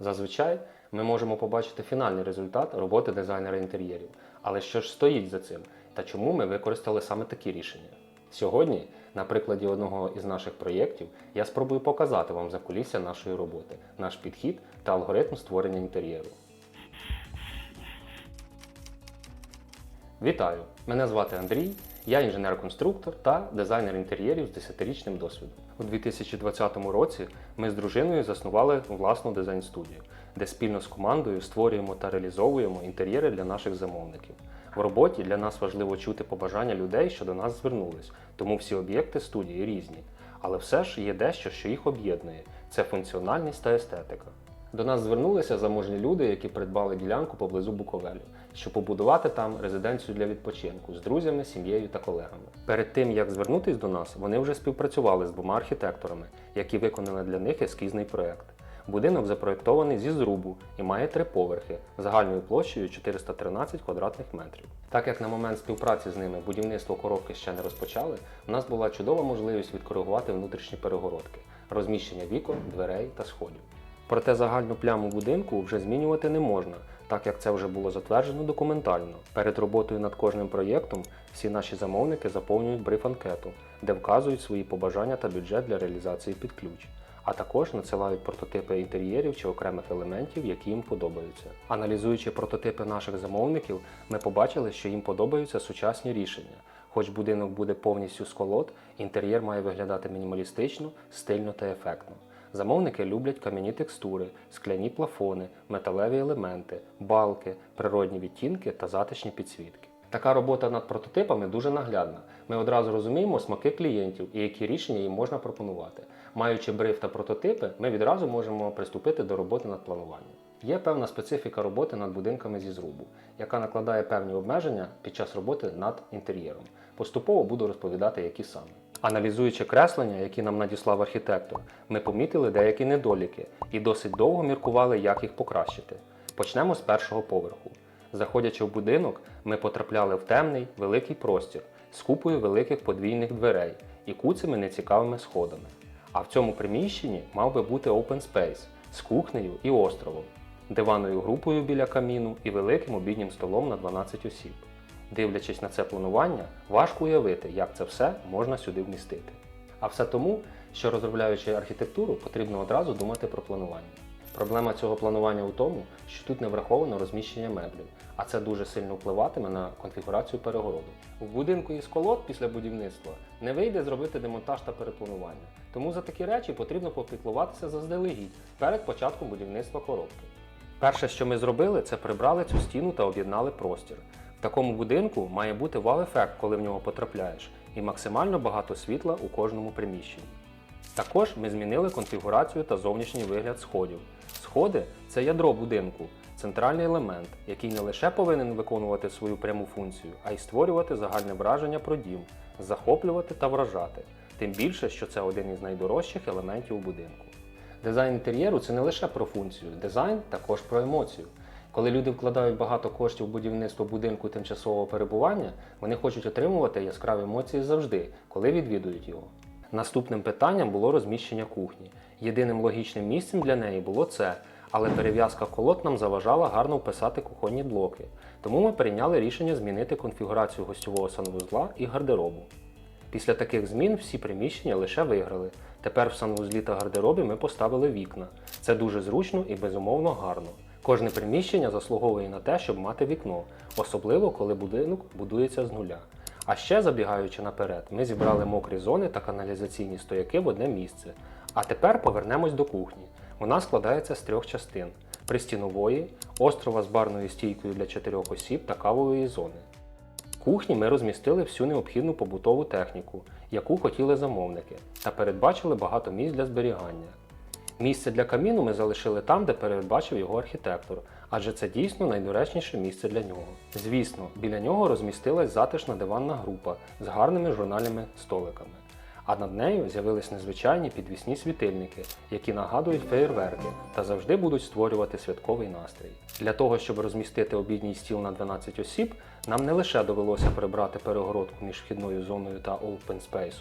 Зазвичай ми можемо побачити фінальний результат роботи дизайнера інтер'єрів. Але що ж стоїть за цим та чому ми використали саме такі рішення? Сьогодні, на прикладі одного із наших проєктів, я спробую показати вам закулісся нашої роботи, наш підхід та алгоритм створення інтер'єру. Вітаю! Мене звати Андрій, я інженер-конструктор та дизайнер інтер'єрів з 10-річним досвідом. У 2020 році ми з дружиною заснували власну дизайн-студію, де спільно з командою створюємо та реалізовуємо інтер'єри для наших замовників. В роботі для нас важливо чути побажання людей, що до нас звернулись, тому всі об'єкти студії різні. Але все ж є дещо, що їх об'єднує це функціональність та естетика. До нас звернулися заможні люди, які придбали ділянку поблизу Буковелю, щоб побудувати там резиденцію для відпочинку з друзями, сім'єю та колегами. Перед тим як звернутись до нас, вони вже співпрацювали з двома архітекторами, які виконали для них ескізний проект. Будинок запроєктований зі зрубу і має три поверхи загальною площею 413 квадратних метрів. Так як на момент співпраці з ними будівництво коробки ще не розпочали, у нас була чудова можливість відкоригувати внутрішні перегородки, розміщення вікон, дверей та сходів. Проте загальну пляму будинку вже змінювати не можна, так як це вже було затверджено документально. Перед роботою над кожним проєктом всі наші замовники заповнюють бриф-анкету, де вказують свої побажання та бюджет для реалізації під ключ. А також надсилають прототипи інтер'єрів чи окремих елементів, які їм подобаються. Аналізуючи прототипи наших замовників, ми побачили, що їм подобаються сучасні рішення. Хоч будинок буде повністю з колод, інтер'єр має виглядати мінімалістично, стильно та ефектно. Замовники люблять кам'яні текстури, скляні плафони, металеві елементи, балки, природні відтінки та затишні підсвітки. Така робота над прототипами дуже наглядна. Ми одразу розуміємо смаки клієнтів і які рішення їм можна пропонувати. Маючи бриф та прототипи, ми відразу можемо приступити до роботи над плануванням. Є певна специфіка роботи над будинками зі зрубу, яка накладає певні обмеження під час роботи над інтер'єром. Поступово буду розповідати, які саме. Аналізуючи креслення, які нам надіслав архітектор, ми помітили деякі недоліки і досить довго міркували, як їх покращити. Почнемо з першого поверху. Заходячи в будинок, ми потрапляли в темний, великий простір з купою великих подвійних дверей і куцими нецікавими сходами. А в цьому приміщенні мав би бути open space з кухнею і островом, диваною групою біля каміну і великим обіднім столом на 12 осіб. Дивлячись на це планування, важко уявити, як це все можна сюди вмістити. А все тому, що розробляючи архітектуру, потрібно одразу думати про планування. Проблема цього планування у тому, що тут не враховано розміщення меблів, а це дуже сильно впливатиме на конфігурацію перегороду. В будинку із колод після будівництва не вийде зробити демонтаж та перепланування, тому за такі речі потрібно попіклуватися заздалегідь перед початком будівництва коробки. Перше, що ми зробили, це прибрали цю стіну та об'єднали простір. В такому будинку має бути вау-ефект, коли в нього потрапляєш, і максимально багато світла у кожному приміщенні. Також ми змінили конфігурацію та зовнішній вигляд сходів. Сходи це ядро будинку, центральний елемент, який не лише повинен виконувати свою пряму функцію, а й створювати загальне враження про дім, захоплювати та вражати. Тим більше, що це один із найдорожчих елементів у будинку. Дизайн інтер'єру це не лише про функцію, дизайн також про емоцію. Коли люди вкладають багато коштів в будівництво будинку тимчасового перебування, вони хочуть отримувати яскраві емоції завжди, коли відвідують його. Наступним питанням було розміщення кухні. Єдиним логічним місцем для неї було це, але перев'язка колод нам заважала гарно вписати кухонні блоки. Тому ми прийняли рішення змінити конфігурацію гостьового санвузла і гардеробу. Після таких змін всі приміщення лише виграли. Тепер в санвузлі та гардеробі ми поставили вікна. Це дуже зручно і безумовно гарно. Кожне приміщення заслуговує на те, щоб мати вікно, особливо коли будинок будується з нуля. А ще забігаючи наперед, ми зібрали мокрі зони та каналізаційні стояки в одне місце. А тепер повернемось до кухні. Вона складається з трьох частин: пристінової, острова з барною стійкою для чотирьох осіб та кавової зони. В кухні ми розмістили всю необхідну побутову техніку, яку хотіли замовники, та передбачили багато місць для зберігання. Місце для каміну ми залишили там, де передбачив його архітектор, адже це дійсно найдоречніше місце для нього. Звісно, біля нього розмістилась затишна диванна група з гарними журнальними столиками. А над нею з'явились незвичайні підвісні світильники, які нагадують феєрверки та завжди будуть створювати святковий настрій. Для того, щоб розмістити обідній стіл на 12 осіб, нам не лише довелося прибрати перегородку між вхідною зоною та open space,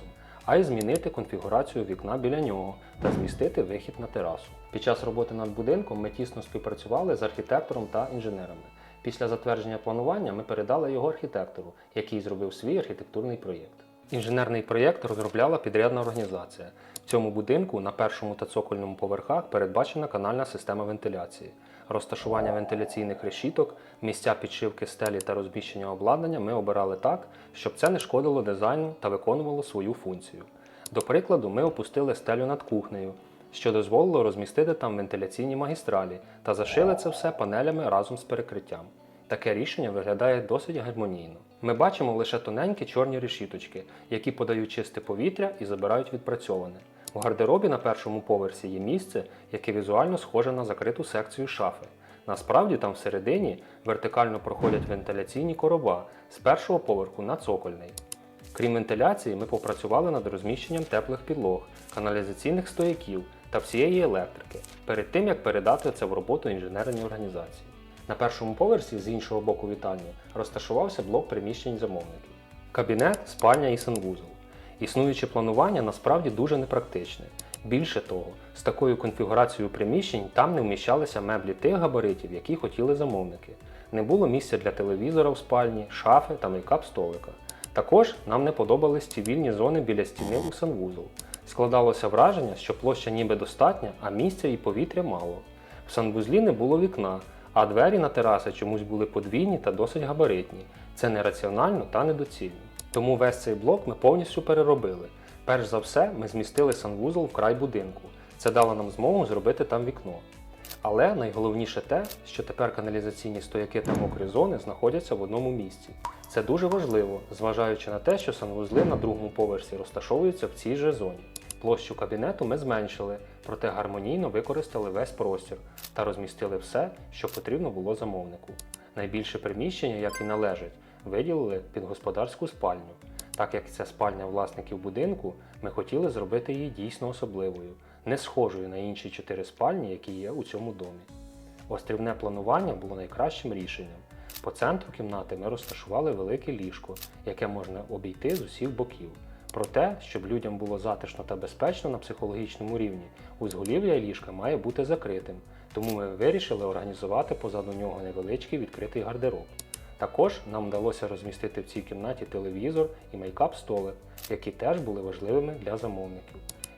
а й змінити конфігурацію вікна біля нього та змістити вихід на терасу. Під час роботи над будинком ми тісно співпрацювали з архітектором та інженерами. Після затвердження планування ми передали його архітектору, який зробив свій архітектурний проєкт. Інженерний проєкт розробляла підрядна організація. В цьому будинку на першому та цокольному поверхах передбачена канальна система вентиляції. Розташування вентиляційних решіток, місця підшивки стелі та розміщення обладнання ми обирали так, щоб це не шкодило дизайну та виконувало свою функцію. До прикладу, ми опустили стелю над кухнею, що дозволило розмістити там вентиляційні магістралі та зашили це все панелями разом з перекриттям. Таке рішення виглядає досить гармонійно. Ми бачимо лише тоненькі чорні решіточки, які подають чисте повітря і забирають відпрацьоване. У гардеробі на першому поверсі є місце, яке візуально схоже на закриту секцію шафи. Насправді там всередині вертикально проходять вентиляційні короба з першого поверху на цокольний. Крім вентиляції, ми попрацювали над розміщенням теплих підлог, каналізаційних стояків та всієї електрики, перед тим як передати це в роботу інженерній організації. На першому поверсі з іншого боку вітальні розташувався блок приміщень замовників. Кабінет, спальня і санвузол. Існуюче планування насправді дуже непрактичне. Більше того, з такою конфігурацією приміщень там не вміщалися меблі тих габаритів, які хотіли замовники. Не було місця для телевізора в спальні, шафи та мейкап столика. Також нам не подобались ці вільні зони біля стіни у санвузол. Складалося враження, що площа ніби достатня, а місця і повітря мало. В санвузлі не було вікна, а двері на тераси чомусь були подвійні та досить габаритні. Це нераціонально та недоцільно. Тому весь цей блок ми повністю переробили. Перш за все, ми змістили санвузол в край будинку. Це дало нам змогу зробити там вікно. Але найголовніше те, що тепер каналізаційні стояки та мокрі зони знаходяться в одному місці. Це дуже важливо, зважаючи на те, що санвузли на другому поверсі розташовуються в цій же зоні. Площу кабінету ми зменшили, проте гармонійно використали весь простір та розмістили все, що потрібно було замовнику. Найбільше приміщення, як і належить, виділили під господарську спальню. Так як це спальня власників будинку, ми хотіли зробити її дійсно особливою, не схожою на інші чотири спальні, які є у цьому домі. Острівне планування було найкращим рішенням. По центру кімнати ми розташували велике ліжко, яке можна обійти з усіх боків. Проте, щоб людям було затишно та безпечно на психологічному рівні, узголів'я ліжка має бути закритим, тому ми вирішили організувати позаду нього невеличкий відкритий гардероб. Також нам вдалося розмістити в цій кімнаті телевізор і мейкап-столик, які теж були важливими для замовників.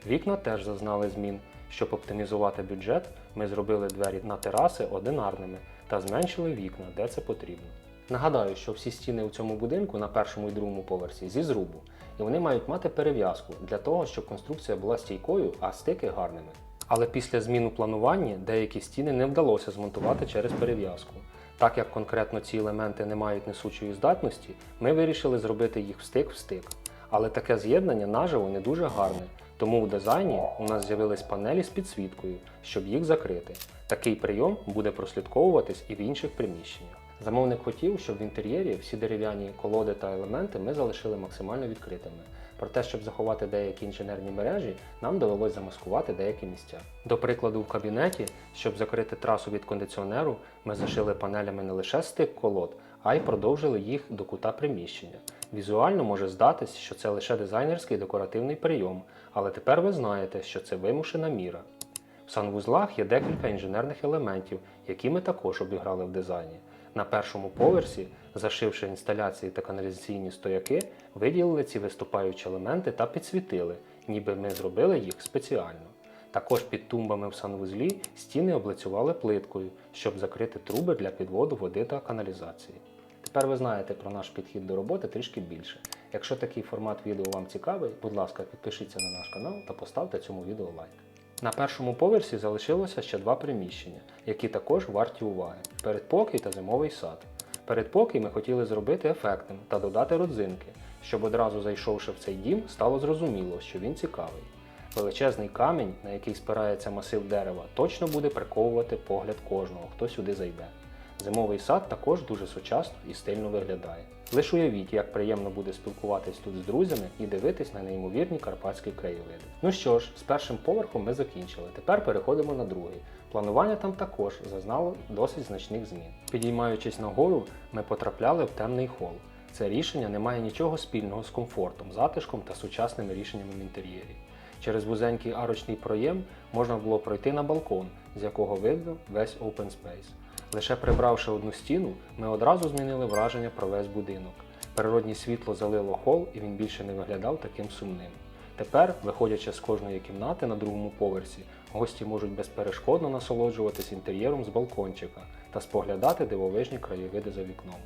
Вікна теж зазнали змін. Щоб оптимізувати бюджет, ми зробили двері на тераси одинарними та зменшили вікна, де це потрібно. Нагадаю, що всі стіни у цьому будинку на першому і другому поверсі зі зрубу, і вони мають мати перев'язку для того, щоб конструкція була стійкою, а стики гарними. Але після змін у плануванні деякі стіни не вдалося змонтувати через перев'язку. Так як конкретно ці елементи не мають несучої здатності, ми вирішили зробити їх в стик в стик. Але таке з'єднання наживо не дуже гарне, тому у дизайні у нас з'явились панелі з підсвіткою, щоб їх закрити. Такий прийом буде прослідковуватись і в інших приміщеннях. Замовник хотів, щоб в інтер'єрі всі дерев'яні колоди та елементи ми залишили максимально відкритими. Проте, щоб заховати деякі інженерні мережі, нам довелось замаскувати деякі місця. До прикладу, в кабінеті, щоб закрити трасу від кондиціонеру, ми зашили панелями не лише стик колод, а й продовжили їх до кута приміщення. Візуально може здатись, що це лише дизайнерський декоративний прийом, але тепер ви знаєте, що це вимушена міра. В санвузлах є декілька інженерних елементів, які ми також обіграли в дизайні. На першому поверсі, зашивши інсталяції та каналізаційні стояки, виділили ці виступаючі елементи та підсвітили, ніби ми зробили їх спеціально. Також під тумбами в санвузлі стіни облицювали плиткою, щоб закрити труби для підводу води та каналізації. Тепер ви знаєте про наш підхід до роботи трішки більше. Якщо такий формат відео вам цікавий, будь ласка, підпишіться на наш канал та поставте цьому відео лайк. На першому поверсі залишилося ще два приміщення, які також варті уваги: передпокій та зимовий сад. Передпокій ми хотіли зробити ефектним та додати родзинки, щоб одразу зайшовши в цей дім, стало зрозуміло, що він цікавий. Величезний камінь, на який спирається масив дерева, точно буде приковувати погляд кожного, хто сюди зайде. Зимовий сад також дуже сучасно і стильно виглядає. Лиш уявіть, як приємно буде спілкуватись тут з друзями і дивитись на неймовірні карпатські краєвиди. Ну що ж, з першим поверхом ми закінчили. Тепер переходимо на другий. Планування там також зазнало досить значних змін. Підіймаючись нагору, ми потрапляли в темний хол. Це рішення не має нічого спільного з комфортом, затишком та сучасними рішеннями в інтер'єрі. Через вузенький арочний проєм можна було пройти на балкон, з якого видно весь open space. Лише прибравши одну стіну, ми одразу змінили враження про весь будинок. Природнє світло залило хол, і він більше не виглядав таким сумним. Тепер, виходячи з кожної кімнати на другому поверсі, гості можуть безперешкодно насолоджуватись інтер'єром з балкончика та споглядати дивовижні краєвиди за вікном.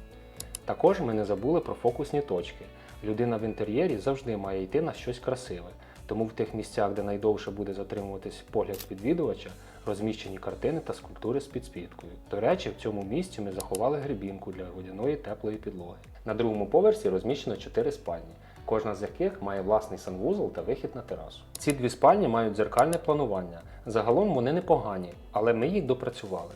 Також ми не забули про фокусні точки. Людина в інтер'єрі завжди має йти на щось красиве, тому в тих місцях, де найдовше буде затримуватись погляд відвідувача, розміщені картини та скульптури з підсвіткою. До речі, в цьому місці ми заховали грибінку для водяної теплої підлоги. На другому поверсі розміщено чотири спальні, кожна з яких має власний санвузол та вихід на терасу. Ці дві спальні мають дзеркальне планування. Загалом вони непогані, але ми їх допрацювали.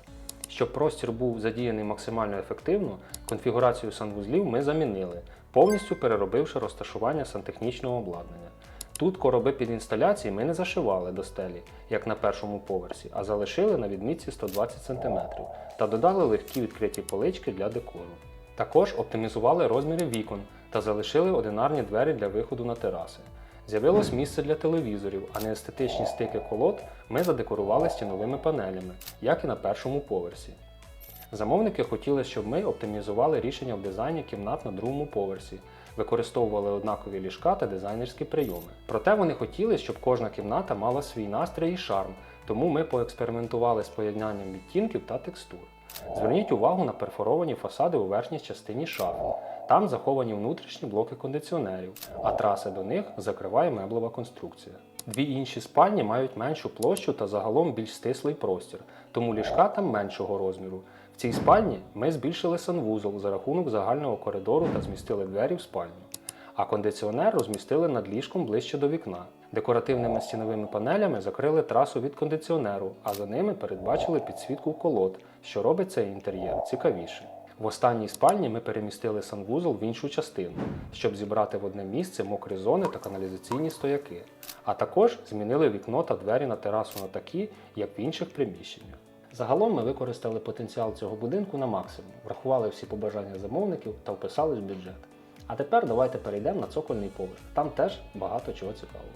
Щоб простір був задіяний максимально ефективно, конфігурацію санвузлів ми замінили, повністю переробивши розташування сантехнічного обладнання. Тут короби під інсталяції ми не зашивали до стелі, як на першому поверсі, а залишили на відмітці 120 см та додали легкі відкриті полички для декору. Також оптимізували розміри вікон та залишили одинарні двері для виходу на тераси. З'явилось місце для телевізорів, а не естетичні стики колод ми задекорували стіновими панелями, як і на першому поверсі. Замовники хотіли, щоб ми оптимізували рішення в дизайні кімнат на другому поверсі, використовували однакові ліжка та дизайнерські прийоми. Проте вони хотіли, щоб кожна кімната мала свій настрій і шарм, тому ми поекспериментували з поєднанням відтінків та текстур. Зверніть увагу на перфоровані фасади у верхній частині шафи. Там заховані внутрішні блоки кондиціонерів, а траси до них закриває меблева конструкція. Дві інші спальні мають меншу площу та загалом більш стислий простір, тому ліжка там меншого розміру. В цій спальні ми збільшили санвузол за рахунок загального коридору та змістили двері в спальню. А кондиціонер розмістили над ліжком ближче до вікна. Декоративними стіновими панелями закрили трасу від кондиціонеру, а за ними передбачили підсвітку колод, що робить цей інтер'єр цікавішим. В останній спальні ми перемістили санвузол в іншу частину, щоб зібрати в одне місце мокрі зони та каналізаційні стояки. А також змінили вікно та двері на терасу на такі, як в інших приміщеннях. Загалом ми використали потенціал цього будинку на максимум, врахували всі побажання замовників та вписали в бюджет. А тепер давайте перейдемо на цокольний поверх. Там теж багато чого цікавого.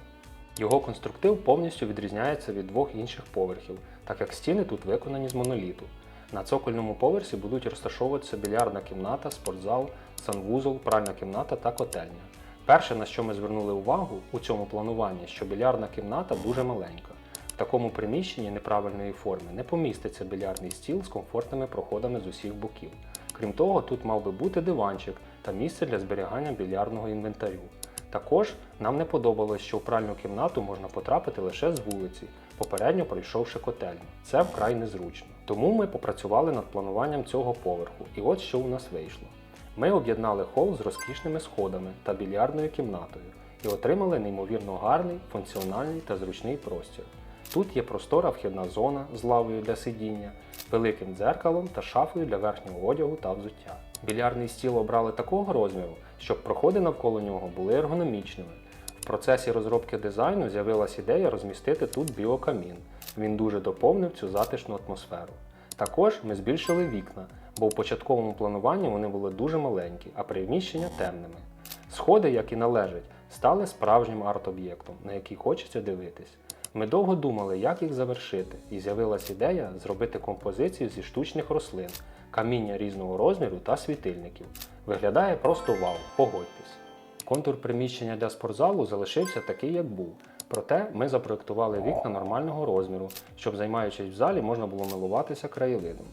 Його конструктив повністю відрізняється від двох інших поверхів, так як стіни тут виконані з моноліту. На цокольному поверсі будуть розташовуватися більярдна кімната, спортзал, санвузол, пральна кімната та котельня. Перше, на що ми звернули увагу у цьому плануванні, що більярдна кімната дуже маленька. Такому приміщенні неправильної форми не поміститься більярдний стіл з комфортними проходами з усіх боків. Крім того, тут мав би бути диванчик та місце для зберігання більярдного інвентарю. Також нам не подобалось, що в пральну кімнату можна потрапити лише з вулиці, попередньо пройшовши котельню. Це вкрай незручно. Тому ми попрацювали над плануванням цього поверху, і от що у нас вийшло. Ми об'єднали хол з розкішними сходами та більярдною кімнатою і отримали неймовірно гарний, функціональний та зручний простір. Тут є простора вхідна зона з лавою для сидіння, великим дзеркалом та шафою для верхнього одягу та взуття. Більярдний стіл обрали такого розміру, щоб проходи навколо нього були ергономічними. В процесі розробки дизайну з'явилась ідея розмістити тут біокамін. Він дуже доповнив цю затишну атмосферу. Також ми збільшили вікна, бо в початковому плануванні вони були дуже маленькі, а приміщення темними. Сходи, як і належить, стали справжнім арт-об'єктом, на який хочеться дивитись. Ми довго думали, як їх завершити, і з'явилась ідея зробити композицію зі штучних рослин, каміння різного розміру та світильників. Виглядає просто вау, погодьтесь. Контур приміщення для спортзалу залишився такий, як був. Проте ми запроектували вікна нормального розміру, щоб займаючись в залі можна було милуватися краєвидом.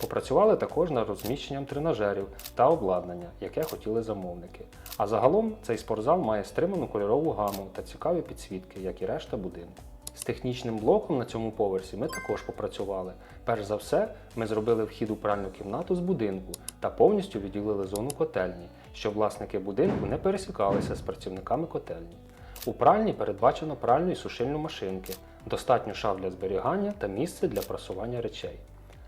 Попрацювали також над розміщенням тренажерів та обладнання, яке хотіли замовники. А загалом цей спортзал має стриману кольорову гаму та цікаві підсвітки, як і решта будинку. З технічним блоком на цьому поверсі ми також попрацювали. Перш за все, ми зробили вхід у пральну кімнату з будинку та повністю відділили зону котельні, щоб власники будинку не пересікалися з працівниками котельні. У пральні передбачено пральну і сушильну машинки, достатньо шаф для зберігання та місце для прасування речей,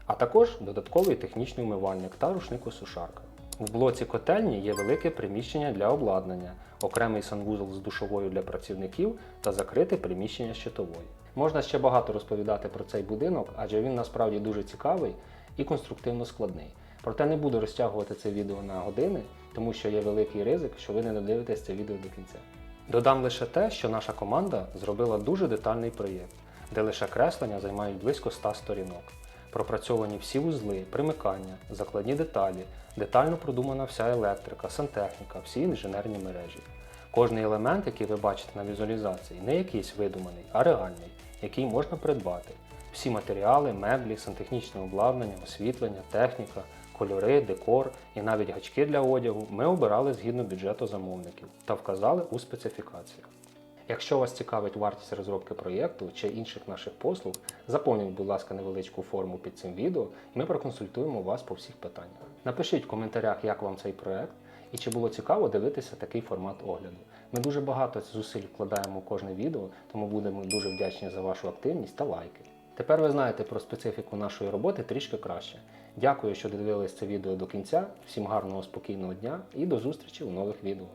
а також додатковий технічний умивальник та рушник-сушарка. В блоці котельні є велике приміщення для обладнання, окремий санвузол з душовою для працівників та закрите приміщення щитової. Можна ще багато розповідати про цей будинок, адже він насправді дуже цікавий і конструктивно складний. Проте не буду розтягувати це відео на години, тому що є великий ризик, що ви не додивитесь це відео до кінця. Додам лише те, що наша команда зробила дуже детальний проєкт, де лише креслення займають близько 100 сторінок. Пропрацьовані всі вузли, примикання, закладні деталі, детально продумана вся електрика, сантехніка, всі інженерні мережі. Кожний елемент, який ви бачите на візуалізації, не якийсь видуманий, а реальний, який можна придбати. Всі матеріали, меблі, сантехнічне обладнання, освітлення, техніка, кольори, декор і навіть гачки для одягу ми обирали згідно бюджету замовників та вказали у специфікаціях. Якщо вас цікавить вартість розробки проєкту чи інших наших послуг, заповніть, будь ласка, невеличку форму під цим відео, і ми проконсультуємо вас по всіх питаннях. Напишіть в коментарях, як вам цей проєкт і чи було цікаво дивитися такий формат огляду. Ми дуже багато зусиль вкладаємо у кожне відео, тому будемо дуже вдячні за вашу активність та лайки. Тепер ви знаєте про специфіку нашої роботи трішки краще. Дякую, що додивились це відео до кінця. Всім гарного спокійного дня і до зустрічі у нових відео.